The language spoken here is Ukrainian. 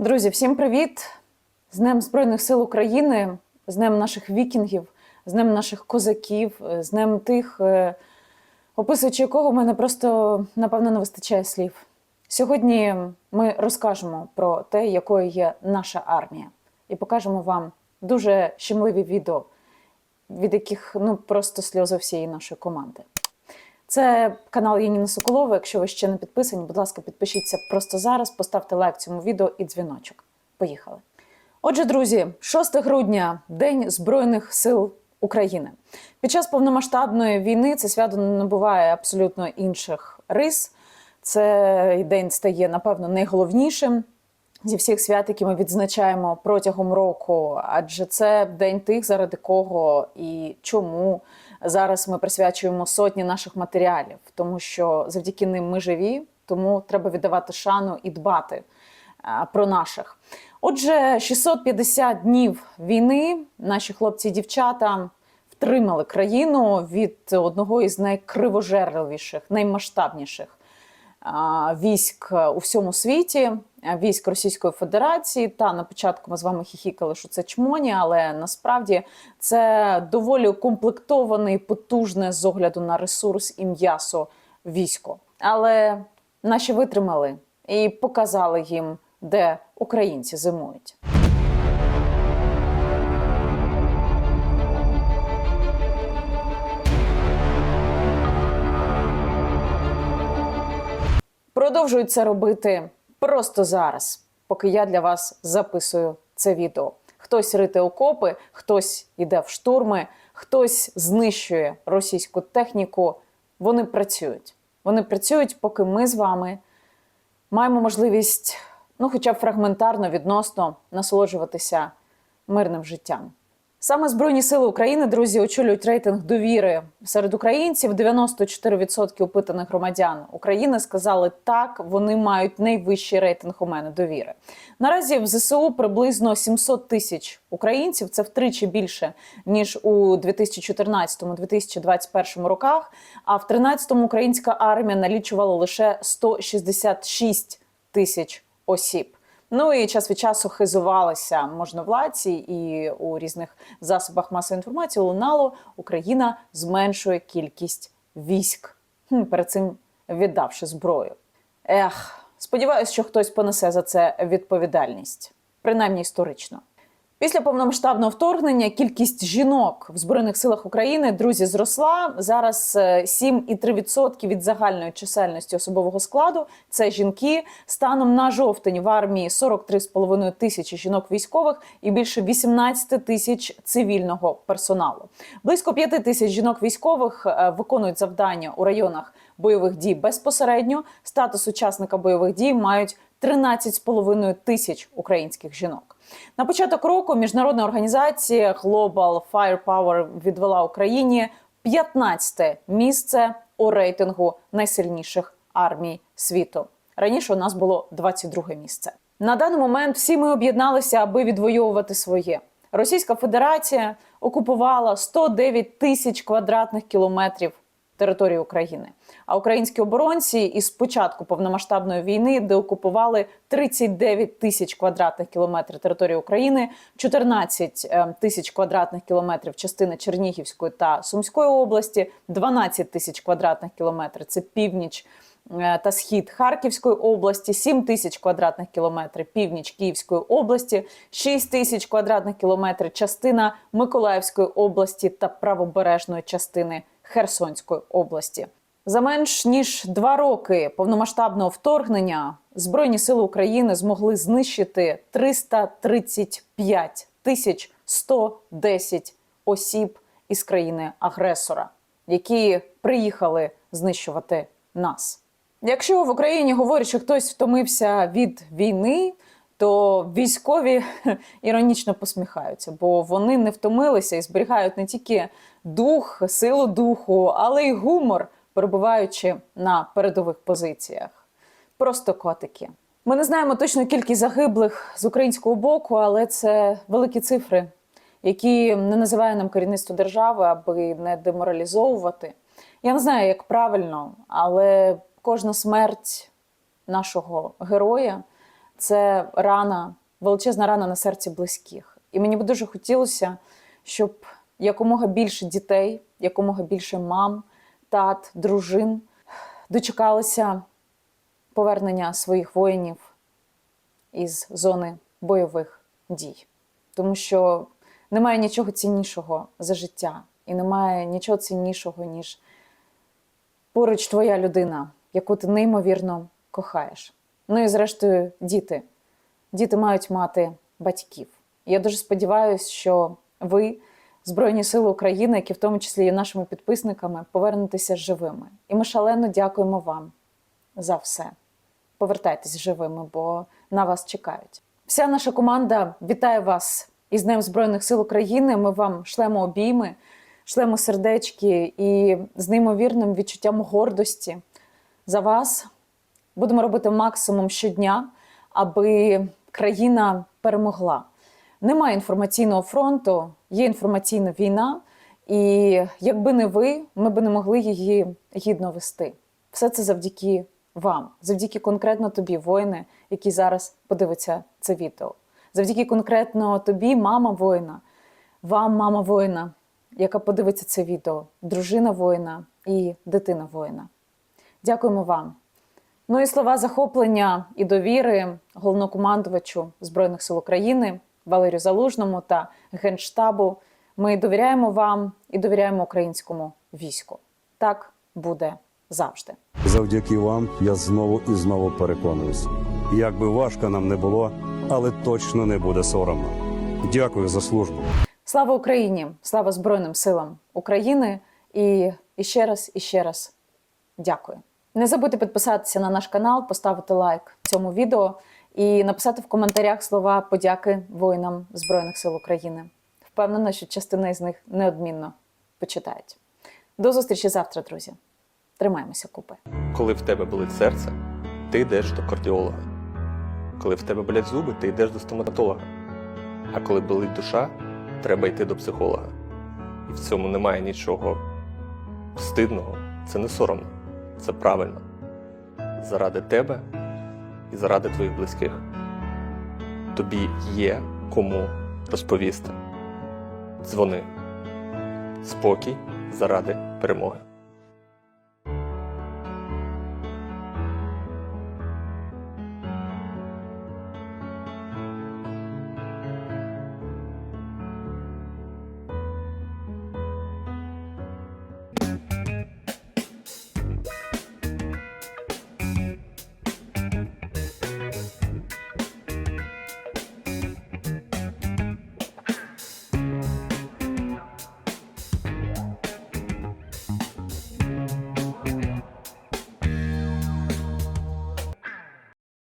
Друзі, всім привіт! З Днем Збройних сил України, з Днем наших вікінгів, з Днем наших козаків, з Днем тих, е, описуючи якого в мене просто напевно не вистачає слів. Сьогодні ми розкажемо про те, якою є наша армія, і покажемо вам дуже щемливі відео, від яких ну просто сльози всієї нашої команди. Це канал Яніна Соколова. Якщо ви ще не підписані, будь ласка, підпишіться просто зараз, поставте лайк цьому відео і дзвіночок. Поїхали. Отже, друзі, 6 грудня День Збройних сил України. Під час повномасштабної війни це свято набуває абсолютно інших рис. Цей день стає, напевно, найголовнішим зі всіх свят, які ми відзначаємо протягом року, адже це день тих, заради кого і чому зараз ми присвячуємо сотні наших матеріалів, тому що завдяки ним ми живі, тому треба віддавати шану і дбати про наших. Отже, 650 днів війни наші хлопці і дівчата втримали країну від одного із найкривожерливіших, наймасштабніших військ у всьому світі, військ Російської Федерації. Та на початку ми з вами хіхікали, що це чмоні, але насправді це доволі укомплектоване, потужне з огляду на ресурс і м'ясо військо. Але наші витримали і показали їм, де українці зимують. Продовжують це робити просто зараз, поки я для вас записую це відео. Хтось рите окопи, хтось іде в штурми, хтось знищує російську техніку. Вони працюють. Вони працюють, поки ми з вами маємо можливість, ну, хоча б фрагментарно відносно насолоджуватися мирним життям. Саме Збройні сили України, друзі, очолюють рейтинг довіри серед українців. 94% опитаних громадян України сказали так, вони мають найвищий рейтинг у мене довіри. Наразі в ЗСУ приблизно 700 тисяч українців. Це втричі більше ніж у 2014-2021 роках. А в 13-му українська армія налічувала лише 166 тисяч осіб. Ну і час від часу хизувалися можновладці, і у різних засобах масової інформації лунало Україна зменшує кількість військ, перед цим віддавши зброю. Ех, сподіваюся, що хтось понесе за це відповідальність, принаймні історично. Після повномасштабного вторгнення кількість жінок в збройних силах України друзі зросла. Зараз е, 7,3% від загальної чисельності особового складу. Це жінки. Станом на жовтень в армії 43,5 тисячі жінок військових і більше 18 тисяч цивільного персоналу. Близько 5 тисяч жінок військових е, виконують завдання у районах бойових дій безпосередньо. Статус учасника бойових дій мають 13,5 тисяч українських жінок. На початок року міжнародна організація Global Firepower відвела Україні 15 місце у рейтингу найсильніших армій світу. Раніше у нас було 22 місце. На даний момент всі ми об'єдналися, аби відвоювати своє. Російська Федерація окупувала 109 тисяч квадратних кілометрів території України. А українські оборонці із початку повномасштабної війни деокупували 39 тисяч квадратних кілометрів території України, 14 е, тисяч квадратних кілометрів частини Чернігівської та Сумської області, 12 тисяч квадратних кілометрів це північ. е, Та схід Харківської області, 7 тисяч квадратних кілометрів, північ Київської області, 6 тисяч квадратних кілометрів, частина Миколаївської області та правобережної частини Херсонської області. За менш ніж два роки повномасштабного вторгнення Збройні сили України змогли знищити 335 тисяч 110 осіб із країни-агресора, які приїхали знищувати нас. Якщо в Україні говорять, що хтось втомився від війни, то військові іронічно посміхаються, бо вони не втомилися і зберігають не тільки дух, силу духу, але й гумор, перебуваючи на передових позиціях. Просто котики. Ми не знаємо точну кількість загиблих з українського боку, але це великі цифри, які не називає нам керівництво держави, аби не деморалізовувати. Я не знаю, як правильно, але кожна смерть нашого героя це рана, величезна рана на серці близьких. І мені б дуже хотілося, щоб якомога більше дітей, якомога більше мам, тат, дружин дочекалися повернення своїх воїнів із зони бойових дій. Тому що немає нічого ціннішого за життя, і немає нічого ціннішого, ніж поруч твоя людина, яку ти неймовірно кохаєш. Ну і зрештою, діти. Діти мають мати батьків. Я дуже сподіваюся, що ви, Збройні Сили України, які в тому числі є нашими підписниками, повернетеся живими. І ми шалено дякуємо вам за все. Повертайтесь живими, бо на вас чекають. Вся наша команда вітає вас із Днем Збройних сил України. Ми вам шлемо обійми, шлемо сердечки і з неймовірним відчуттям гордості за вас будемо робити максимум щодня, аби країна перемогла. Немає інформаційного фронту, є інформаційна війна, і якби не ви, ми б не могли її гідно вести. Все це завдяки вам, завдяки конкретно тобі, воїни, які зараз подивиться це відео. Завдяки конкретно тобі, мама воїна, вам, мама воїна, яка подивиться це відео, дружина воїна і дитина воїна. Дякуємо вам. Ну і слова захоплення і довіри головнокомандувачу Збройних сил України Валерію Залужному та Генштабу. Ми довіряємо вам і довіряємо українському війську. Так буде завжди. Завдяки вам я знову і знову переконуюсь. Як би важко нам не було, але точно не буде соромно. Дякую за службу. Слава Україні! Слава Збройним силам України! І, і ще раз, і ще раз дякую. Не забудьте підписатися на наш канал, поставити лайк цьому відео і написати в коментарях слова подяки воїнам Збройних сил України. Впевнена, що частина із них неодмінно почитають. До зустрічі завтра, друзі. Тримаємося купи. Коли в тебе болить серце, ти йдеш до кардіолога. Коли в тебе болять зуби, ти йдеш до стоматолога. А коли болить душа, треба йти до психолога. І в цьому немає нічого стидного, це не соромно, це правильно. Заради тебе і заради твоїх близьких. Тобі є кому розповісти. Дзвони. Спокій заради перемоги.